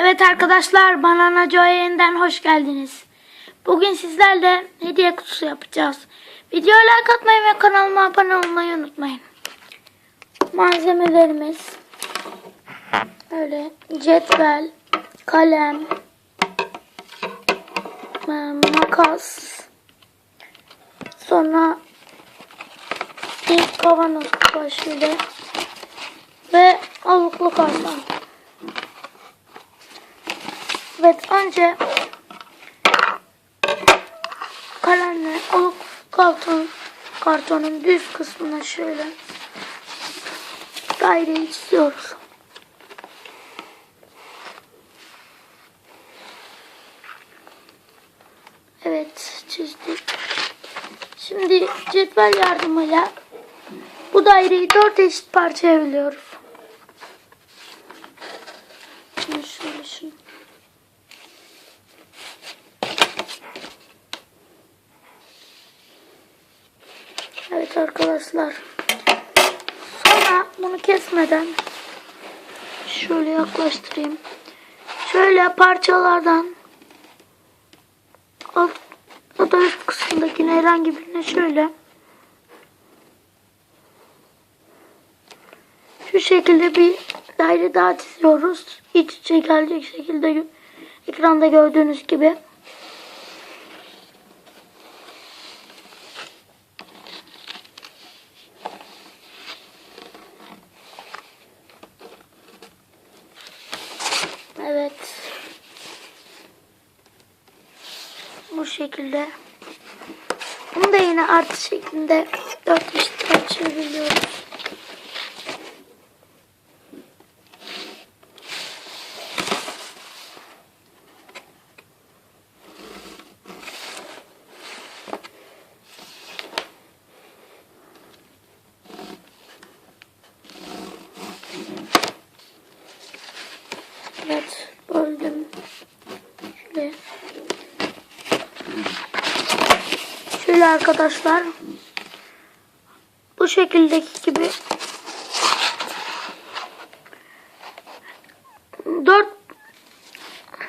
Evet arkadaşlar Banana Joy yeniden hoş geldiniz. Bugün sizlerle hediye kutusu yapacağız. Videoya like atmayı ve kanalıma abone olmayı unutmayın. Malzemelerimiz böyle cetvel, kalem, e, makas, sonra bir kavanoz başıyla ve avuklu karton. Evet önce kalemle alıp karton, kartonun düz kısmına şöyle daireyi çiziyoruz. Evet çizdik. Şimdi cetvel yardımıyla bu daireyi dört eşit parçaya bölüyoruz. Şunu şöyle şunu. Evet arkadaşlar. Sonra bunu kesmeden şöyle yaklaştırayım. Şöyle parçalardan alt ya da üst kısımdakine herhangi birine şöyle şu şekilde bir daire daha çiziyoruz. İç içe gelecek şekilde ekranda gördüğünüz gibi. Evet. Bu şekilde. Bunu da yine artı şeklinde dört eşit parçaya bölüyoruz. Evet, böldüm. Şöyle. Şöyle arkadaşlar. Bu şekildeki gibi dört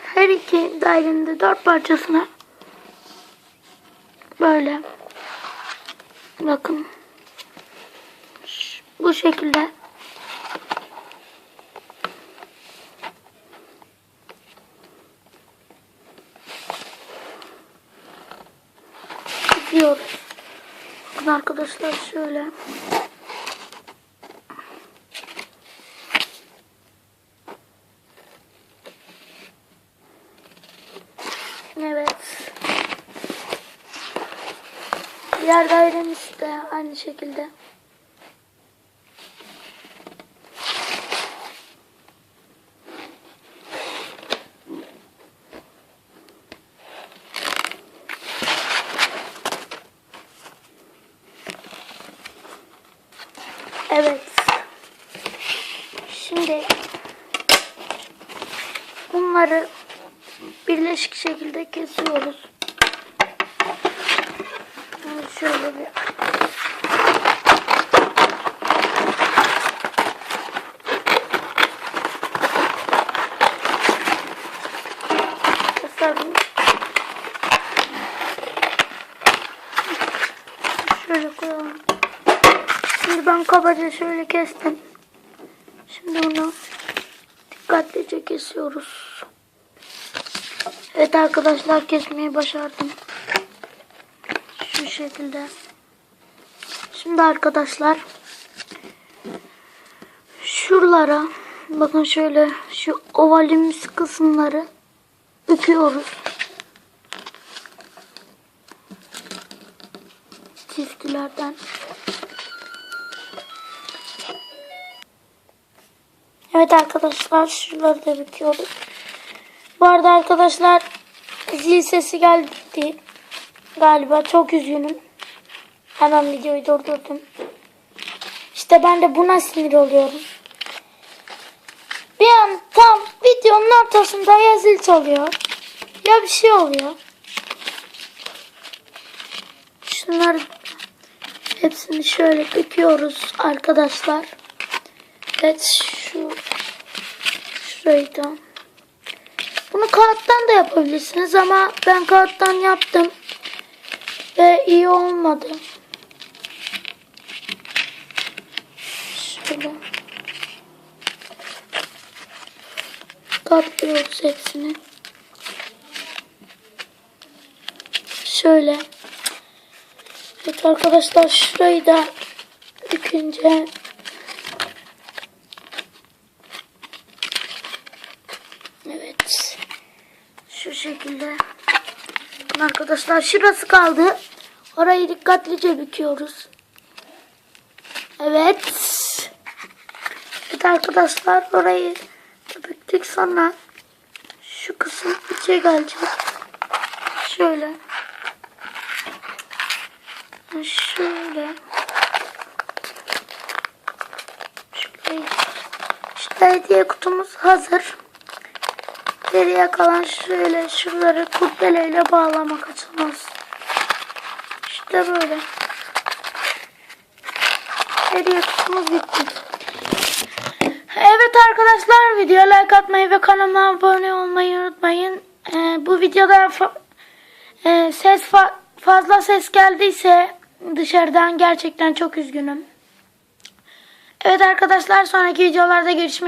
her iki dairenin de dört parçasına böyle bakın bu şekilde gidiyoruz. Bakın arkadaşlar şöyle. Evet. Diğer dairemiz de aynı şekilde. Evet. Şimdi bunları birleşik şekilde kesiyoruz. Bunu Şöyle bir keselim. Şöyle koyalım. Şimdi ben kabaca şöyle kestim. Şimdi bunu dikkatlice kesiyoruz. Evet arkadaşlar kesmeyi başardım. Şu şekilde. Şimdi arkadaşlar şuralara bakın şöyle şu ovalimiz kısımları büküyoruz. Çizgilerden. Evet arkadaşlar şuraları da büküyoruz. Bu arada arkadaşlar zil sesi geldi. Galiba çok üzgünüm. Hemen videoyu durdurdum. İşte ben de buna sinir oluyorum. Bir an tam videonun ortasında ya zil çalıyor. Ya bir şey oluyor. Şunları hepsini şöyle döküyoruz arkadaşlar. Evet da Bunu kağıttan da yapabilirsiniz ama ben kağıttan yaptım. Ve iyi olmadı. Şöyle. Katlıyoruz hepsini. Şöyle. Evet arkadaşlar şurayı da bükünce Evet. Şu şekilde. Arkadaşlar şurası kaldı. Orayı dikkatlice büküyoruz. Evet. Evet arkadaşlar orayı büktük sonra şu kısım içe gelecek. Şöyle. Şöyle. Şöyle. İşte hediye kutumuz hazır. Geriye kalan şöyle şuraları kubbeleyle bağlamak açılmaz. İşte böyle. Hediye kutumuz bitti. Evet arkadaşlar videoya like atmayı ve kanalıma abone olmayı unutmayın. Ee, bu videoda fa- e, ses fa- fazla ses geldiyse dışarıdan gerçekten çok üzgünüm. Evet arkadaşlar sonraki videolarda görüşmek